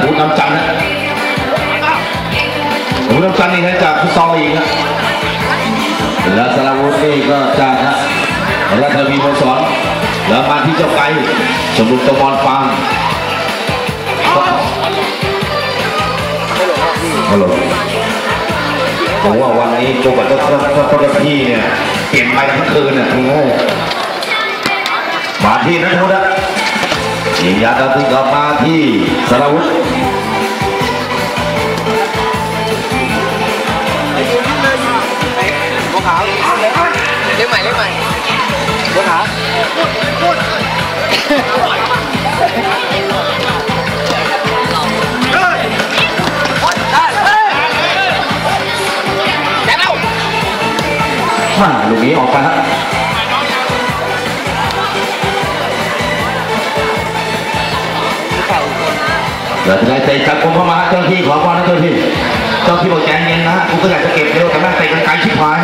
วุฒิน้ำจันทร์นะสารวุฒิน้ำจันทร์นี่นะจากฟุตซอลลีกนะแล้วสารวุฒินี่ก็จากนะรัฐวีมสอนแล้วมาที่เจ้าไก่ชมรมตะมอนฟาร์มฮัลโหลผมว่าวันนี้โจกับเจ้าเจ้าเจ้าหน้าที่เนี่ยเปลี่ยนไปทั้งคืนน่ะมาที่นัทวุฒินะ ยิงยาดาวติกลับมาที่สารวุฒิบัวขาวเรียกใหม่เรียกใหม่บัวขาวแจ็คเอามาลูกนี้ออกไปครับ เดี๋ยวจะได้เตะจับกุมเข้ามาเจ้าหน้าที่ขอบอนะเจ้าหน้าที่เจ้าที่บอกใจเย็นนะฮะกูก็อยากจะเก็บเร็วแต่แม่งเตะกันไกลชิบหาย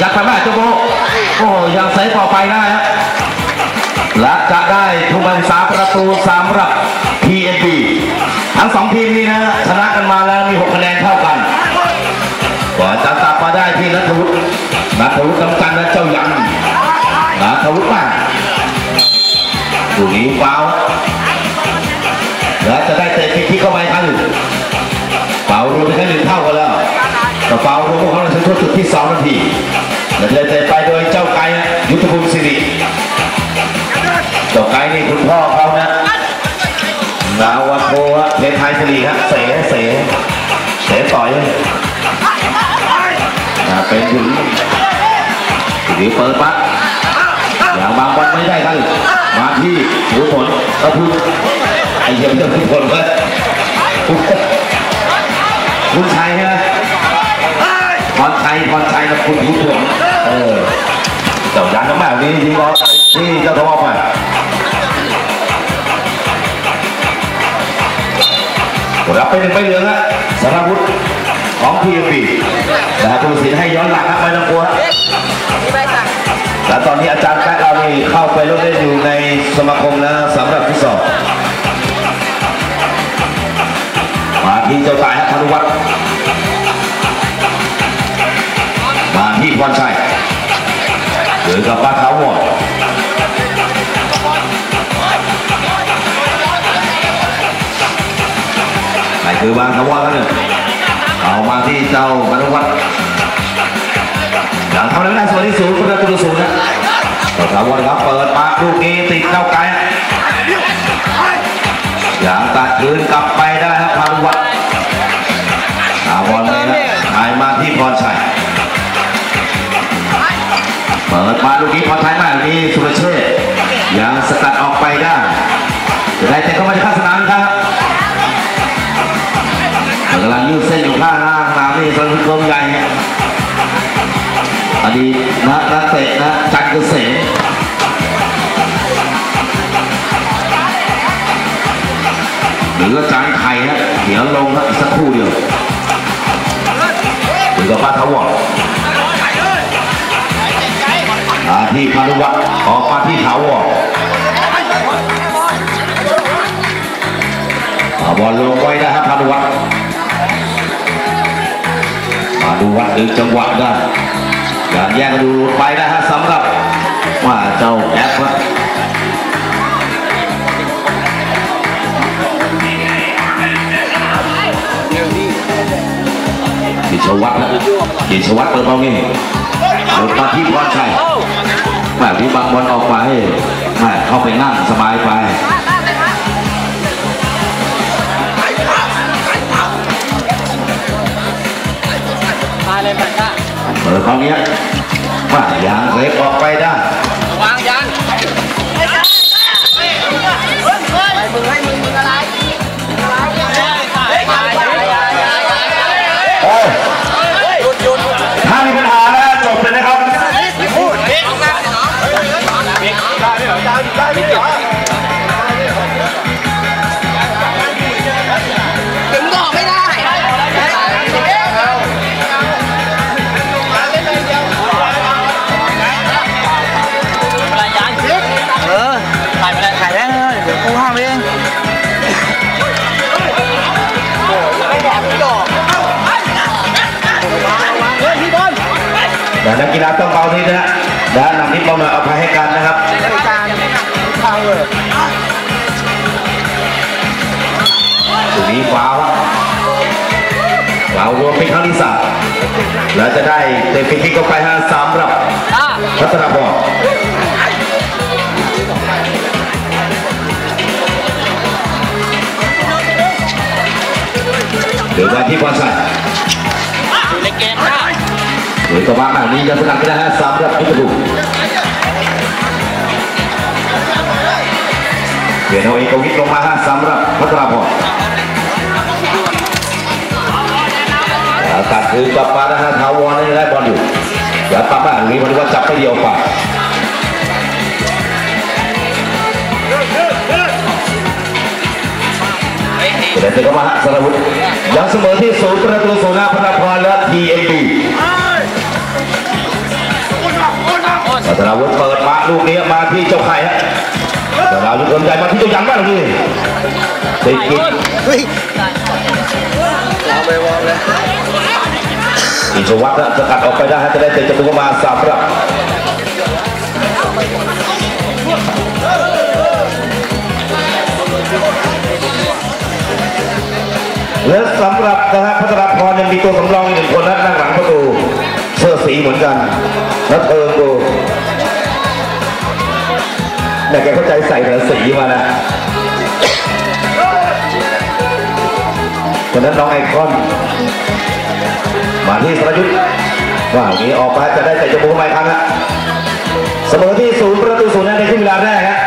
ยัดไปแม่เจ้าโบโอ้ยังเซฟต่อไปได้ฮะและจะได้ทุนการศึกษาประตูสำหรับ PNB ทั้งสองทีมนี้นะชนะกันมาแล้วมี6คะแนนเท่ากันก็จะตัดมาได้ที่นัทวุฒินัทวุฒิกำกันและเจ้ายังนัทวุฒิมาลูกนี้ฟาว ที่สองนาทีเลยเตะไปโดยเจ้าไก่ยุทธภูมิสิริเจ้าไก่นี่คุณพ่อเขานะนาวาโทะเพชรไทยสิริฮะเสเสเสต่อยเป็นถึงสิริเปิดปัดอย่างบางบอลไม่ได้ครับมาที่หูผลก็พูดไอ้เหี้ยเรื่องหูผลเลยคุณชัยใช่ไหม พรชัยพรชัยกับคุณผู้ถ่วงเออเจ้ายันน้ำแบบนี้ยิงบอลนี่เจ้าทว่าไปรับไปหนึ่งใบเหลืองฮะสารวุฒิของพีเอ็มบีแต่คุณศิลป์ให้ย้อนหลังครับไม่ต้องกลัวนี่ใบสั่งและตอนนี้อาจารย์แป๊ะเรานี่เข้าไปร่วมเล่นอยู่ในสมาคมแล้ว พรชัยเจอกับป้าเท้าวอนไหนคือบางทวารแล้วเนี่ยเอามาที่เจ้าธนุวัฒน์อย่างทำอะไรไม่ได้ส่วนที่สูงประตูสูงนะเจ้าถาวรครับเปิดมาลูกนี้ติดเข้าไกลอย่างตัดคืนกลับไปได้ครับพานุวัฒน์ถาวรนี่นะหายมาที่พรชัย ปิดมาลูกนี้พรชัยมาลูกนี้สุรเชษยังสกัดออกไปได้จะได้เตะเข้ามาในข้างสนามครับกำลังยืดเส้นอยู่ข้างหน้าสนามนี่สนุกลมใหญ่อดีตนักนักเตะนะจันทร์เกษมหรืออาจารย์ไข่ฮะเดี๋ยวลงนะอีกสักครู่เดียวหรือกับป้าทวร มาที่พานุวัฒน์ออกมาที่ถาวรเอาบอลลงไว้นะครับพานุวัฒน์พานุวัฒน์ดึงจังหวะได้การแย่งกันดูไปนะฮะสำหรับว่าเจ้าแอปครับกิจวัตรนะกิจวัตรเปิดบอลนี่หลุดมาที่พรชัย แม่ที่บางบอลออกไปแม่เข้าไปนั่งสบายไปมาเลยมันก็เปิดบอลนี้ฮะมายางเล็กออกไปได้ กีฬาต้องเบานิดนะฮะและนำนิดเบาหน่อยเอาภัยให้กันนะครับการทาเลยตรงนี้ฟาวล์ฟาวรวมเป็นครั้งที่สามแล้วจะได้เตะฟรีคิกเข้าไปฮะสามรับพัฒนาพรเดี๋ยวมาที่บอลชัย เดี๋ยวก็ว่าแบบนี้จะสกัดกันนะฮะสามรับพิจารเปลี่ยนเอาเอกวิทย์ลงมาฮะสามรับพัฒนาพรอากาศคือกลับมานะฮะทาวรนี่ได้บอลอยู่อย่าปั๊มมาหรือมันว่าจับไปเดียวป่าเดี๋ยวเตะเข้ามาฮะสารวุฒิยังเสมอที่ศูนย์ประตูศูนย์หน้าพัฒนาพรและทีเอ็มบี สราวุธเปิดมาลูกนี้มาที่เจ้าไข่ฮะสราวุธสนใจมาที่เจ้ายันบ้างลูกนี่ติดกินเฮ้ยวางไปวางเลยอินทวัฒน์นะสกัดออกไปได้ฮะจะได้เตะจมูกมาสามรับและสำหรับนะฮะพัทรพรยังมีตัวสำรองอีกหนึ่งคนนั่งหลังประตู สื้อสีเหมือนกันแล้วเทิงดูแต่แกเข้าใจใส่เธอสีมานะคนนั้นน้องไอคอน มาที่สรยุทธ์ว่างนี้ออกมาจะได้แต่จมูกใหม่ครั้งละเสมอที่ศูนย์ประตูศูนย์ในครึ่งเวลาแรกฮะ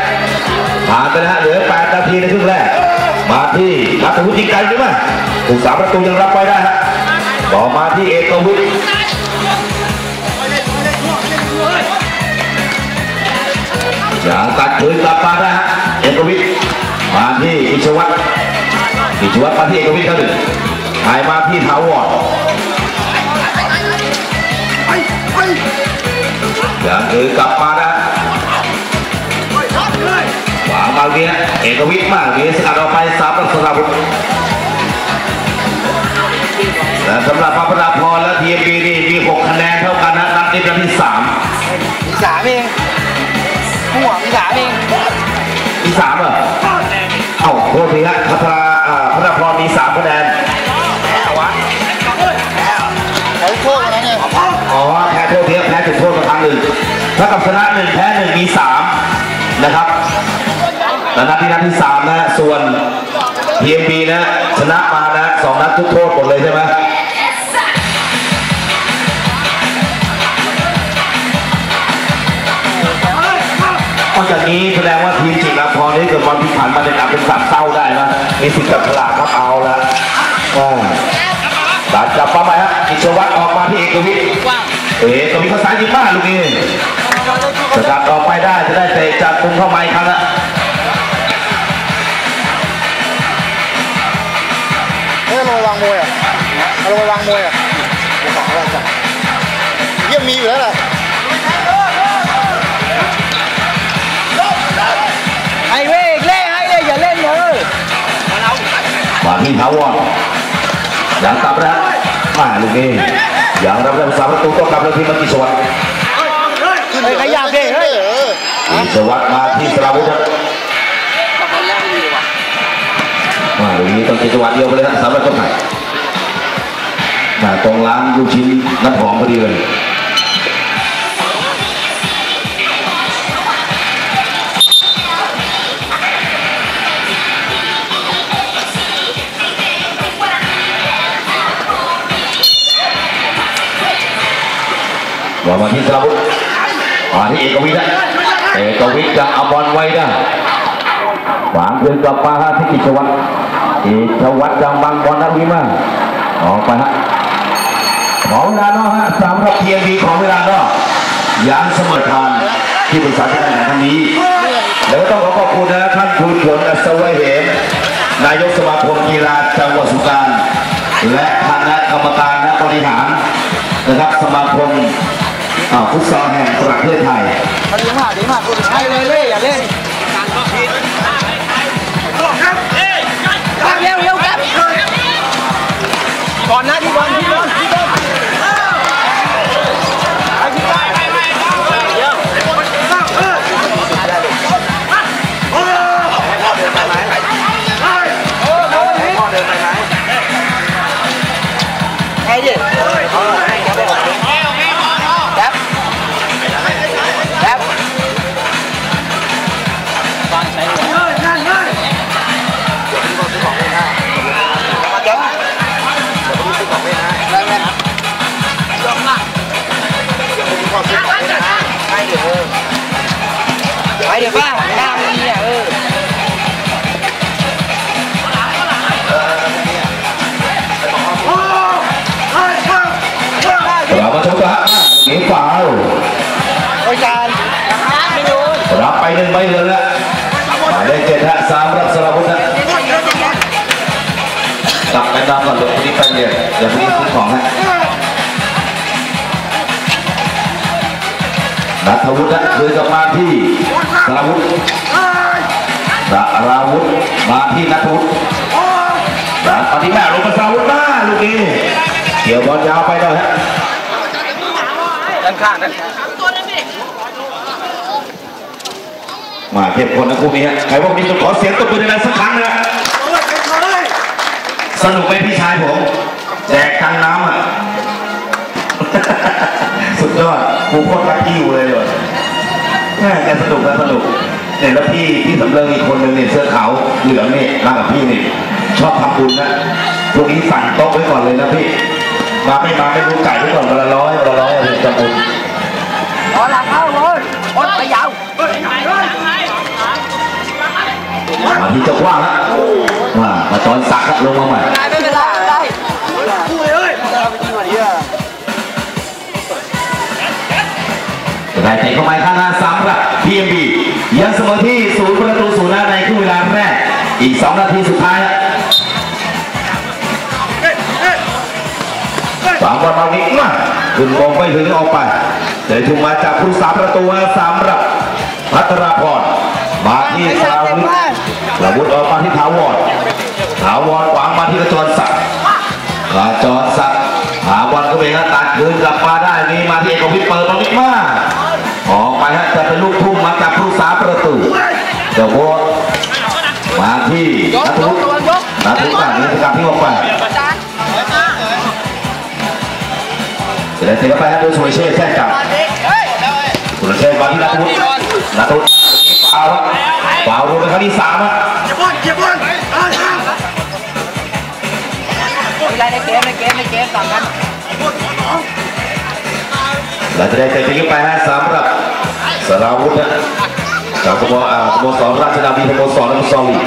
ผ่านไปนะฮะเหลือ 8 นาทีในครึ่งแรก มาที่นัทวุฒิไกลหรือไม่ถูกสามประตูยังรับไว้ได้ฮะต่อมาที่เอกวิทย์ จะตัดคืนกลับมาได้ฮะเอกวิทย์มาที่อิชวัตรอิชวัตรมาที่เอกวิทย์ครับหนึ่งหายมาที่ถาวรอย่างคือกลับมานะขวามาเวียเอกวิทย์มาเวียสกัดออกไปสามประสราบุตรและสำหรับพระพราพรและทีมบีนี่มีหกคะแนนเท่ากันนะนัดนี้นัดที่สามสามเอง หัวมีสามเองมีสามเหรอเอ้าโทษทีฮะพัทราอ่าพัทราพรมีสามคะแนนเขาโทษนะเนี่ยอ๋อแพ้โทษทีครับแพ้จุดโทษมาครั้งหนึ่งถ้ากับชนะหนึ่งแพ้หนึ่งมีสามนะครับและนัดที่นัดที่สามนะฮะส่วน TMB นะชนะมานะสองนัดทุกโทษหมดเลยใช่ไหม นี้แสดงว่าทีมจิตรพรนี่เกิดความผิดพลาดมาในการเป็นสัตว์เศร้าได้นะมีสิทธิ์จับฉลากครับเอาละอ่าตัดกลับมาใหม่ฮะอิชวัตรออกมาที่เอกวิทย์กว้างเอ๊ะตรงนี้ภาษาญี่ปุ่นลูกนี้สกัดออกไปได้จะได้เตะจากมุมเข้ามาอีกครั้งละเฮ้ยลงวางมวยอะเอาลงวางมวยอะเรียบอกว่าจะเยี่ยมมีอยู่แล้วแหละ มาที่ทาวอย่างตับนะมาลูกนี้อย่างรับได้สามประตูต้องกลับเลยที่มังกิสวัสดิ์ขึ้นขยับเด้เฮ้ยกิสวัสดิ์มาที่สระบุรีมาลูกนี้ต้องกิสวัสดิ์เดียวไปเลยนะสำหรับเจ้าไข่มาตรงร้านลูกชิ้นน้ำหอมพอดีเลย ว่ามาที่สระบุตรมาที่เอกวิทย์นะเอกวิทย์จะเอาบอลไว้ได้วางคืนกลับมาฮะที่กิจวัตรกิจวัตรยังบังบอลนักวิมาออกไปฮะของเวลานอกฮะสำหรับเทียบีของเวลานอกยังเสมอทานที่ปรึกษาการแข่งขันครั้งนี้ แล้วก็ต้องขอขอบคุณนะท่านทูลผลอัศวเหมนายกสมาคมกีฬาจังหวัดสุพรรณและคณะกรรมการและบริหารนะครับสมาคม อ่าฟุตซอลแห่งประเทศไทยมันดีมากดีมากคุณใช้เลยเล่อย่าเล่นเร็วเร็วครับบอลนะที่บอลที่ รับไปหนึ่เหลืองแล้วหมายเลขเจ็ดฮะสามรับสระบุตรนะกลับไปดำก่อนเดี๋ยวพรุ่งนี้ไปเรียนเดี๋ยวพรุ่งนี้ซื้อของฮะนัทวุฒินะคืนกลับมาที่สระวุฒิสระวุฒิมาที่นัทวุฒิสามตอนนี้แม่ลงมาสระวุฒิมาลูกนี้เกี่ยวบอลยาวไปหน่อยฮะด้านข้างด้านข้าง มาเข้มข้นนะคู่นี้ฮะใครว่าวันนี้ต้องขอเสียงตบมือดังๆสักครั้งนะสนุกไหมพี่ชายผมแจกตังน้ำอะ สุดยอดกูโคตรรักพี่อยู่เลยเลยแม่แกสนุกนะสนุกเนี่ยแล้วพี่พี่สำเริงอีกคนหนึ่งเนี่ยเสื้อขาวเหลืองเนี่ยมากับพี่นี่ชอบทำบุญนะพวกนี้สั่งโต๊ะไว้ก่อนเลยนะพี่ มาไม่มาไม่รู้จ่ไว้ก่อนวันละร้อยวันละร้อยอะไรจะบุญอ๋อหลั มาที่เจะกว้างแล้วว่ามาตอนสักครับลงมาใหม่ได้ไม่เป็นไรได้คู่เลยเราไปยิงก่อนดีอะจะได้เตะเข้าไปข้างหน้าซ้ำครับ PMB ยังเสมอที่ศูนย์ประตูศูนย์นะในครึ่งเวลาแรกอีก 2 นาทีสุดท้ายสามบอลมาวิกมาขึ้นบงไปถึงออกไปเดี๋ยวถูกมาจากผู้สามประตูนะสำหรับพัทรพร มาที่สาวุธสาวุธออกมาที่ถาวรถาวรขวางมาที่กระจรศักดิ์กาจรศักดิ์หาบอลก็เป็นหน้าตัดคืนกลับมาได้นี่มาที่เอกวิเปิดบอลนิดมาออกไปฮะจะเป็นลูกทุ่งมาจากผู้สาประตูเดี๋ยวโบมาที่นัทวุฒินัทวุฒิการนี้สกัดที่ออกไปจะได้เตะเข้าไปฮะโดยสุรเชษแท่งกับสุรเชษมาที่นัทวุฒินัทวุฒิ ฟาวครับฟาวรวมเป็นครั้งที่สามฮะไม่ได้ในเกมในเกมในเกมต่างกันและจะได้เตะขึ้นไปฮะสำหรับสราวุธนะจากสโมอ่าสโมสรราชนาวีสโมสรน้ำซอลี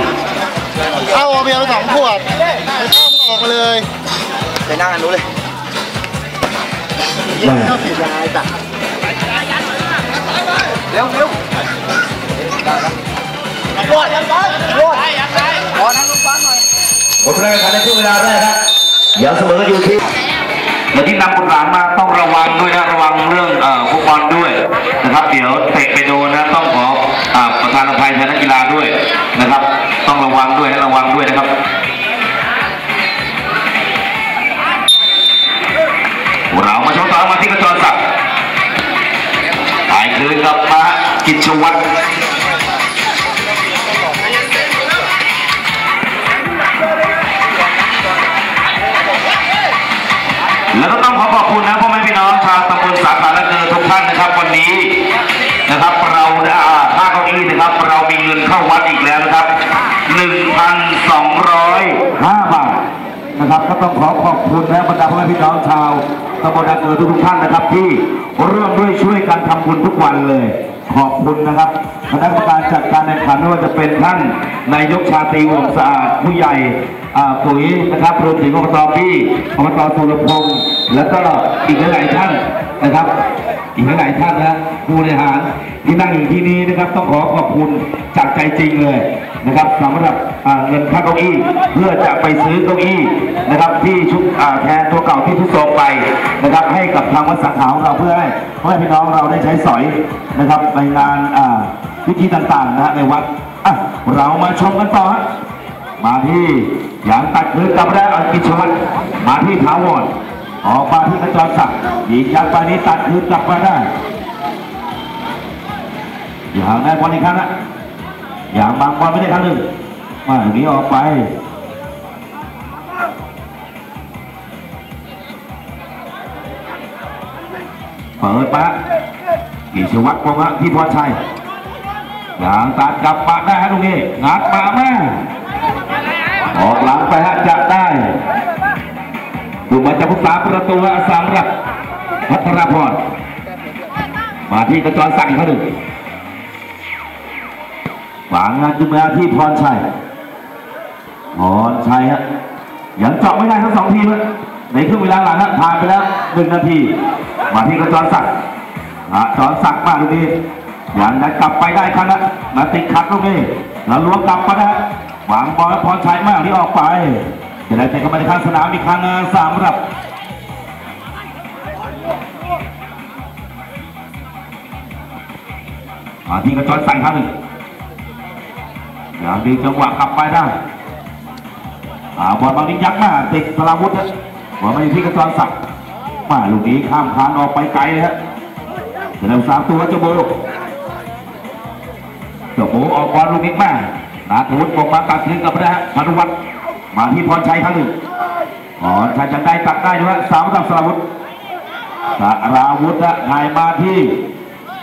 เอาเอาเบียร์ไปสองขวดไม่เข้ามึงออกมาเลยไปนั่งกันนู้นเลยยิ่งเข้าผิดยังไงจ้ะเร็วเร็วรอดรอดรอดขอนั่งลงฟังหน่อยหมดแรกในช่วงเวลาแรกครับยังเสมออยู่ที่เมื่อที่นำคนหลังมาต้องระวังด้วยนะระวังเรื่องเอ่อฟุตบอลด้วยนะครับ เดี๋ยวเตะไปโดนนะต้องขออประธานอภัยแทนนักกีฬาด้วยนะครับ ต้องระวังด้วยให้ระวังด้วยนะครับเรามาชมต่อมาที่กระจรศักดิ์ถ่ายคืนกลับมากิจวัตร ต้องขอขอบคุณนะบรรดาพ่อแม่พี่น้องชาวตำบลนาเกลือทุกท่านนะครับ ที่ร่วมด้วยช่วยกันทำบุญทุกวันเลย ขอบคุณนะครับคณะกรรมการจัดการแข่งขันไม่ว่าจะเป็นท่านนายกชาตรีวงศ์สะอาดผู้ใหญ่ปุ๋ยนะครับรวมถึงอบตพี่อบตสุรพงศ์แล้วก็อีกหลายท่านนะครับ อีกหลายท่านนะผู้บริหารที่นั่งอยู่ที่นี้นะครับ ต้องขอขอบคุณจากใจจริงเลย นะครับสำหรับเงินค่าเก้าอี้เพื่อจะไปซื้อเก้าอี้นะครับที่ชุดแทนตัวเก่าที่ทุกโทรไปนะครับให้กับทางวัดสังขาของเราเพื่อให้เพื่อให้พี่น้องเราได้ใช้สอยนะครับในงานพิธีต่างๆนะฮะในวัดเรามาชมกันต่อฮะมาที่อย่างตัดคืนกับมาได้อังกิจวัตมาที่ถาวรออกมาที่กระจรศักดิ์ยิงยักษ์ไปนี้ตัดคืนกลับมาได้อย่างได้บอลอีกครั้งนะ อย่างบางบอลไม่ได้ครั้งหนึ่งมาตรงนี้ออกไปเปิดมากิชวัตรพงศ์ที่พรชัยอย่างตัดกลับมาได้ฮะตรงนี้งัดมาแม่ออกหลังไปฮะจะได้ดูมาจากผู้สาประตูสามรับพัทรพรมาที่กระจรสั่งอีกครั้งหนึ่ง วางงานขึ้นมาที่พรชัยพรชัยฮะยังเจาะไม่ได้ทั้งสองทีมนะในครึ่งเวลาหลังนะผ่านไปแล้วหนึ่งนาที มาที่กระจรศักดิ์อะจรศักมาตรงนี้ยังจะกลับไปได้ครั้งนะมาติดขัดตรงนี้แล้วล้วงกลับมานะวางบอลพรชัยมากที่ออกไปจะได้เตะเข้ามาในข้างสนามอีกครั้งนะสามรับมาที่กระจรสั่งครั้งหนึ่ง ย่างดีจังหวะกลับไปได้บอลบางนี้ยักษ์มาติดสลาวุธนะบอลมาอยู่ที่กระจรสั่งมาลูกนี้ข้ามคานออกไปไกลเลยฮะจะนำสามตัวเจ้าโบเจ้าโบออกบอลลูกนี้มานาทูนบอกมาตัดคืนกลับนะฮะพานุวัฒน์มาที่พรชัยครั้งหนึ่งพรชัยจะได้ตัดได้ด้วยสามกับสลาวุธสลาวุธนะถ่ายมาที่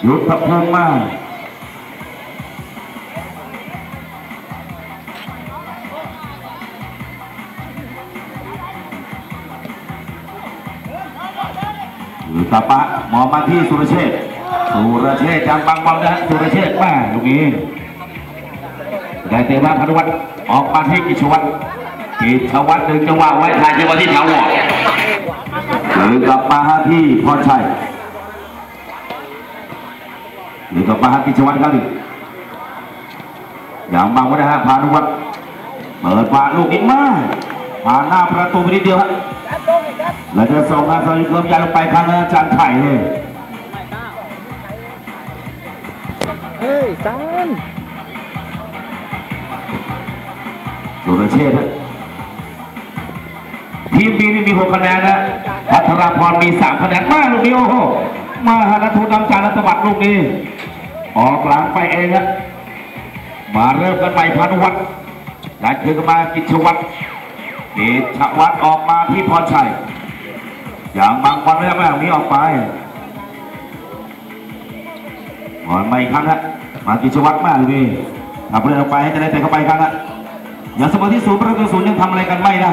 ยุทธภูมิมา หรือตาปะมองมาที่สุรเชษสุรเชษจำบังบอลนะสุรเชษแม่ลูกนี้ได้เตะมาพานุวัฒน์ออกมาที่กิจวัตรกิจวัตรดึงจังหวะไว้ทางจังหวะที่ถาวหรือกลับมาหาที่พรชัยหรือกลับมาหากิจวัตรครับดิอย่างบังไว้นะฮะพานุวัฒน์เปิดมาลูกนี้มาผ่านหน้าประตูไปนิดเดียวฮะ แล้วจะส่งอาสาเพิ่มยาลงไปทางอาจารย์ไข่เลยเฮ้ยจานสุรเชษฐ์ฮะทีมบีนี่มีหกคะแนนนะพัทรพรมีสามคะแนนมาลูกนี้โอ้โหมาหานัทุนนำจานรัตบัตรลูกนี้ออกหลังไปเองฮะมาเริ่มกันใหม่พานุวัฒน์ได้คืนกันมากิจวัตรกิจวัตรออกมาที่พรชัย อย่างบางบอลไม่ได้ไม่เอานี้ออกไปบอลมาอีกครั้งฮะมากิจวัตรมากเลยทำเรือออกไปให้จะได้เตะเข้าไปครั้งฮะอย่างสมอที่ศูนย์ประตูศูนย์ยังทำอะไรกันไม่ได้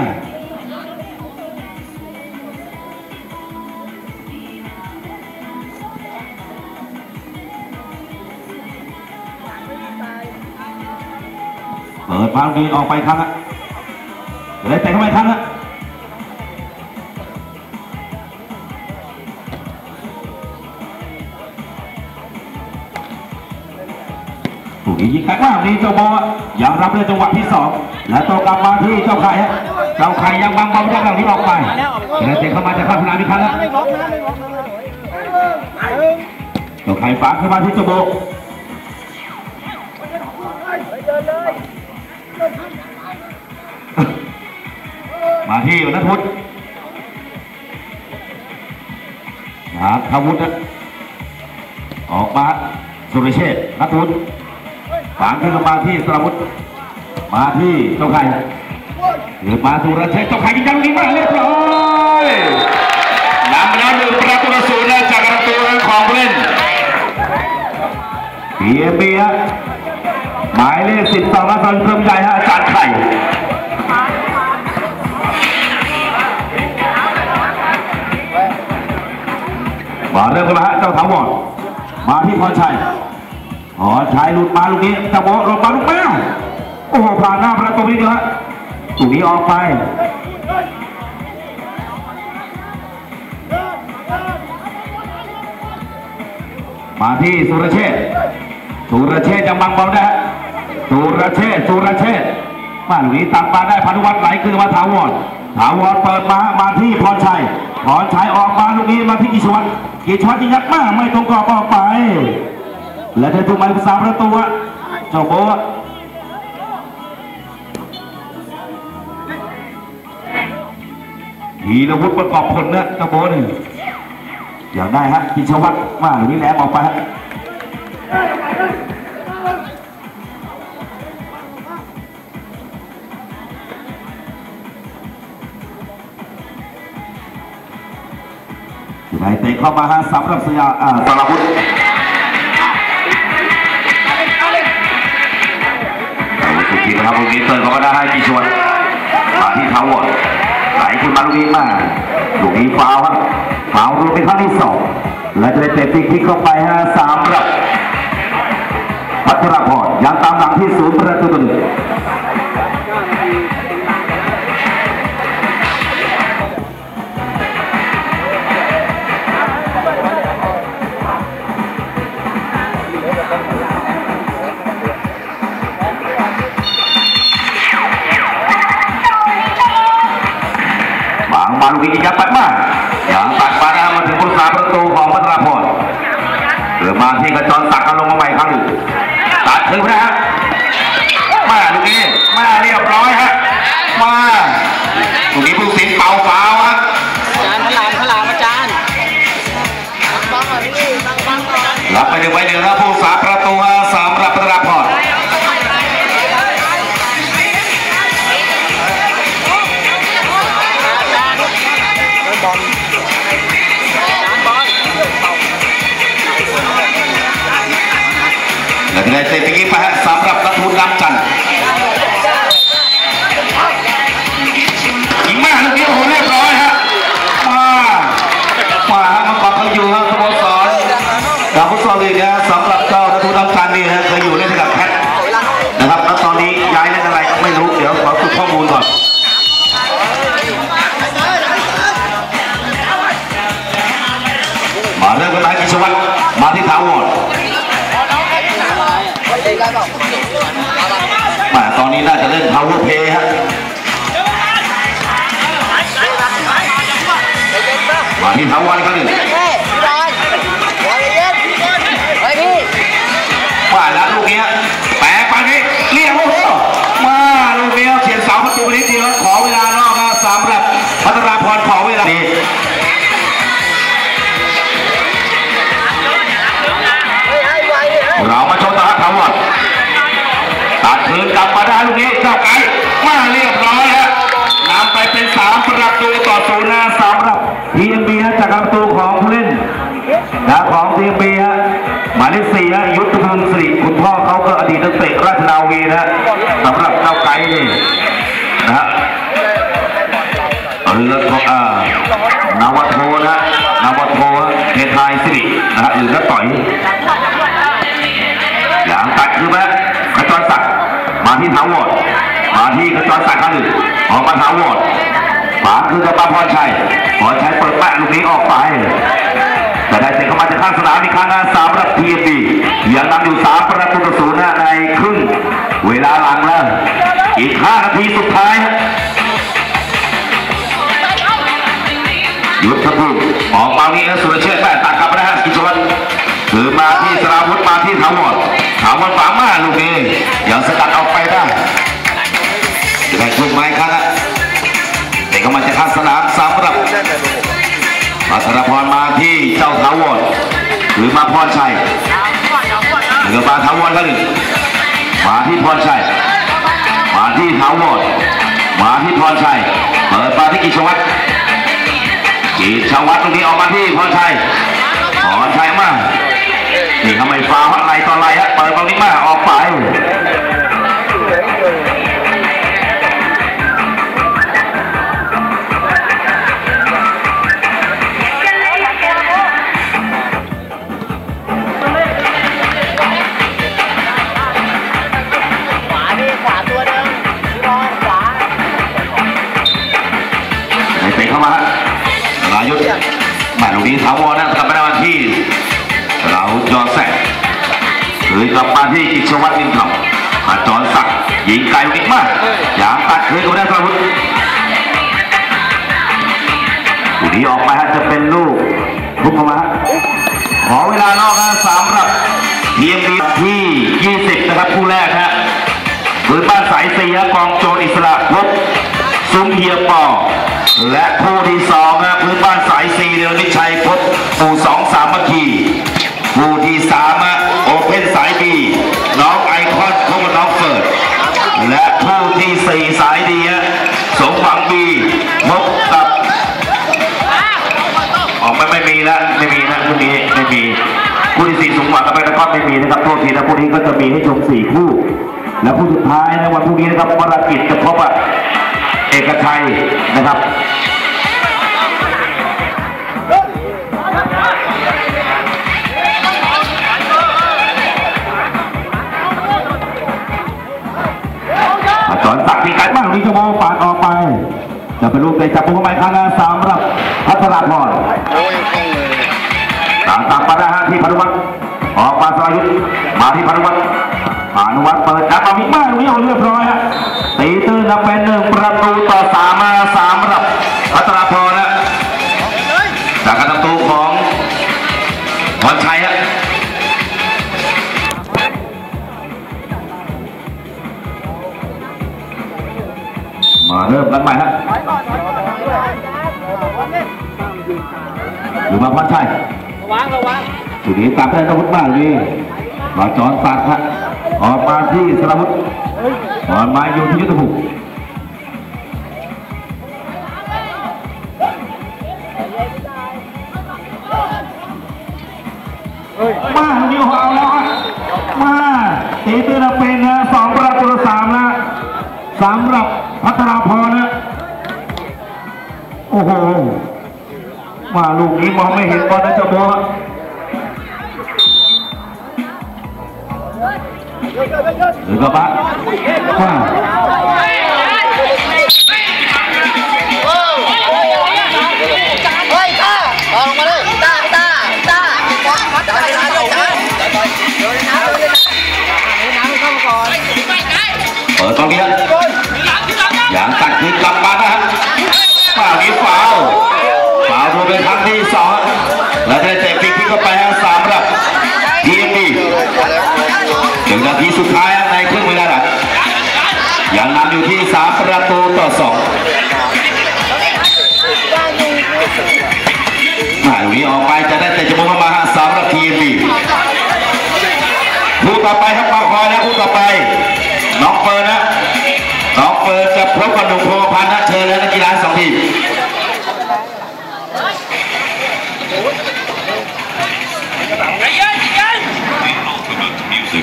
เปิดพางดีออกไปครั้งฮะจะได้เตะเข้าไปครั้งฮะ ยิงแข็งมากนี่เจ้าบอยังรับได้จังหวะที่สองและโตกลับมาที่เจ้าไข่เจ้าไข่ยังบังบอลจากหลังที่ออกไปแต่เตะเข้ามาจากข้างสนามอีกครั้งแล้วไม่บนะเจ้าไข่ฝากขึ้นมาที่เจ้าโบมาที่นัทวุฒินาทวุฒินะออกมาสุริเชษนัทวุฒิ ฝังขึ้นมาที่สรวุฒิมาที่เจ้าไข่หรือมาสุรเชษเจ้าไข่ยิงจังนี้มาเรียบร้อยนำแล้วหนึ่งประตูศูนย์จากประตูของเล่นเบียเบียหมายเลขสิบสองนักบอลเพิ่มใหญ่ฮะจารย์ไข่มาเริ่มกันมาฮะเจ้าถาวรมาที่พรชัย พรชัยหลุดมาลูกนี้เจ้าโบะหลุดมาลูกแมวโอ้โหผ่านหน้าประตูนี้เดียวฮะลูกนี้ออกไปมาที่สุรเชษสุรเชษฐ์ยังบังบอลได้ฮะสุรเชษสุรเชษมาลูกนี้ตัดมาได้พานุวัฒน์ไหลขึ้นมาถาวรถาวรเปิดมามาที่พรชัยพรชัยออกมาลูกนี้มาที่กิจวัตรกิจวัตรยิงยัดมากไม่ตรงกรอบออกไป และได้ถูกหมายสามประตูอะเจ้าโบะทีละวุฒิประกอบผลนะเจ้าโบะนี่อยากได้ฮะกิจวัตรมาหรือนี่แหลมออกไปฮะไหนเตะเข้ามาฮะสำหรับสยามสารพุทธ ทีนะครับลูกนี้เติร์นเขาก็ได้ให้กีชวนมาที่เท้าอ่อนไหลขึ้นมาลูกนี้มาลูกนี้ฟาวครับฟาวรวมเป็นครั้งที่สองและจะได้เตะปีกที่เข้าไปฮะสามรับพัทรพรยังตามหลังที่ศูนย์ประตูต่อหนึ่ง บางบางวิยัดปัดมาอย่างตัด และ นี้น่าจะเล่น power play ฮะมาที่ถาวรอีกครั้งหนึ่งเฮ้ยพี่บอลบอลเย็นเฮ้ยพี่มาแล้วลูกนี้แปะไปนี้เรียกโอ้โหมาลูกนี้เฉียดเสาประตูไปนิดเดียวขอเวลานอกนะสำหรับพัทราพรขอเวลาดีายเลขสี่ฮะยุทธพงศ์สิริคุณพ่อเขาก็อดีตนักเตะราชนาวีนะสำหรับเจ้าไก่นี่นะฮะเรือของอ่านาวโทนะนาวโทเททายสิรินะฮะหรือนักต่อยอย่างตัดคือแม่ขจรศักดิ์มาที่ถาวรมาที่ขจรศักดิ์ครั้งหนึ่งออกมาถาวรขวาคือกระปาพรชัยพรชัยเปิดแปะลูกนี้ออกไป แต่ได้เตะเข้ามาจากข้างสนามอีกครั้งนะสามรับทีมดียังนำอยู่สามประตูต่อศูนย์ในครึ่งเวลาหลังแล้ว อีกห้านาทีสุดท้ายยุทธภูมิออกมานี้นะสุรเชษฐ์แม่ตัดกลับมาได้ฮะกิจวัตรคือมาที่สราวุธมาที่ถาวรถาวรฝังมาลูกนี้ยังสกัดออกไปได้จะได้ช่วงไม้ครับ ที่เจ้าถาวรหรือมาพรชัยหรือมาถาวรก็หนึ่งมาที่พรชัยมาที่ถาวรมาที่พรชัยเปิดมาที่กิจวัตรกีชวัตรตรงนี้ออกมาที่พรชัยพรชัยมานี่ทำไมฟาวอะไรต่อ วัตรนินคำมาจอนสักดิ์ยิงไกลวิ่งมากอย่างตัดคืนกับได้สรุปคู่นี้ออกมาฮะจะเป็นลูกลุกมาขอเวลานอกนะสำหรับทีมดีที่ 20 นะครับคู่แรกฮะพื้นบ้านสายสีฮะกองโจรอิสระพบซุ้มเฮียปอและคู่ที่สองนะพื้นบ้านสายสีเดือนวิชัยพบหมู่สองสามเมื่อกี้คู่ที่สาม สี่สายดีฮะสมหวังบีพบกับออกไม่ไม่มีแล้วไม่มีนะคู่นี้ไม่มีคู่ที่สี่สมหวังกับไอคอนไม่มีนะครับโทษทีนะคู่นี้ก็จะมีให้ชมสี่คู่ และคู่สุดท้ายในวันพรุ่งนี้นะครับวรกิจจะพบกับเอกชัยนะครับ เป็นลูกเตะจับปุ่มเข้าไปครั้งสามรับพัฒนาพรโอ้ยคงเลยตามตามมาได้ฮะที่พนุวัฒน์ออกมาสรายุทธมาที่พนุวัฒน์พานุวัฒน์เปิดจับมาวิ่งมาตรงนี้เอาเรียบร้อยฮะตีตื้นนะเป็นหนึ่งประตูต่อสามมาสามรับพัฒนาพรนะจากการทำตูของพรชัยฮะมาเริ่มกันใหม่ฮะ หรือมาพรชัยระวังระวังสุนีตัดได้อาวุธมากเลยมาจอนตัดฮะออกมาที่สระวุธออกมาอยู่ที่ยุทธภูมิมาลูกนี้ของเอาแล้วฮะมาตีตื้นเป็นนะสองประตูต่อสามนะสำหรับ มาลูกนี้มองไม่เห็นบอลนะเจ้าโบะหรือกระบะว่าเฮ้ยตาเอาลงมาเลยตาตาตาตาตาตาตาเปิดตรงนี้ฮะอย่างตัดคืนกลับมานะครับฝ่านี้ฟาวล์ฟาวล์รวม เป็นครั้งที่สองและได้เตะฟรีคิกเข้าไปฮะสามระดับทีมดีถึงนาทีสุดท้ายในครึ่งเวลาหลังยังนำอยู่ที่สามประตูต่อสอง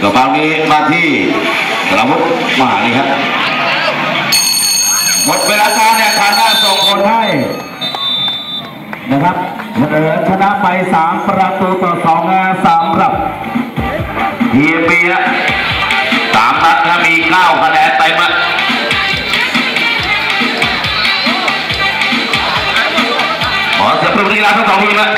กระเป๋านี้มาที่สรวุฒิมหานี่ครับหมดเวลาการแข่งขันนะส่งคนให้นะครับเออชนะไป 3 ประตูต่อ2นะสำหรับทีมบีฮะสามนัดนะมีเก้าคะแนนเต็มอะขอเสียงปรบมือกีฬาทั้งสองทีมนะ